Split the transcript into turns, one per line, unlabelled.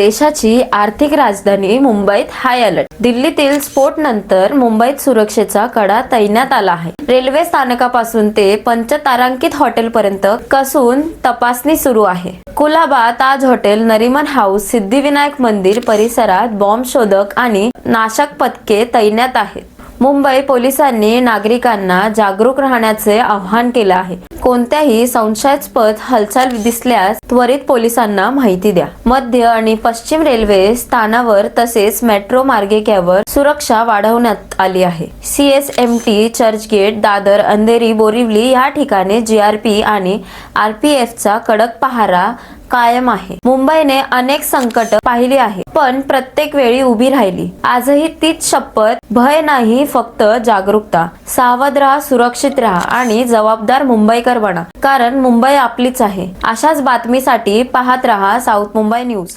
देशाची आर्थिक राजधानी मुंबईत हाय अलर्ट दिल्लीतील स्फोट नंतर मुंबईत सुरक्षेचा कडा तैनात आला आहे. रेल्वे स्थानकापासून ते पंचतारांकित हॉटेलपर्यंत कसून तपासणी सुरू आहे. कुलाबा ताज हॉटेल नरिमन हाऊस सिद्धिविनायक मंदिर परिसरात बॉम्ब शोधक आणि नाशक पथके तैनात आहेत. मुंबई पोलिसांनी नागरिकांना जागरूक राहण्याचे आवाहन केले आहे. कोणत्याही संशयास्पद हालचाल दिसल्यास त्वरित पोलिसांना माहिती द्या. मध्य आणि पश्चिम रेल्वे स्थानावर तसेच मेट्रो मार्गिकेवर सुरक्षा वाढवण्यात आली आहे. सीएसएमटी चर्चगेट दादर अंधेरी बोरिवली या ठिकाणी जीआरपी आणि आरपीएफचा कडक पहारा कायम आहे. मुंबईने अनेक संकट पाहिली आहे पण प्रत्येक वेळी उभी राहिली. आजही तीच शपथ भय नाही फक्त जागरूकता. सावध राहा सुरक्षित राहा आणि जबाबदार मुंबईकर बना. कारण मुंबई आपलीच आहे. अशाच बातमीसाठी पाहत राहा साऊथ मुंबई न्यूज.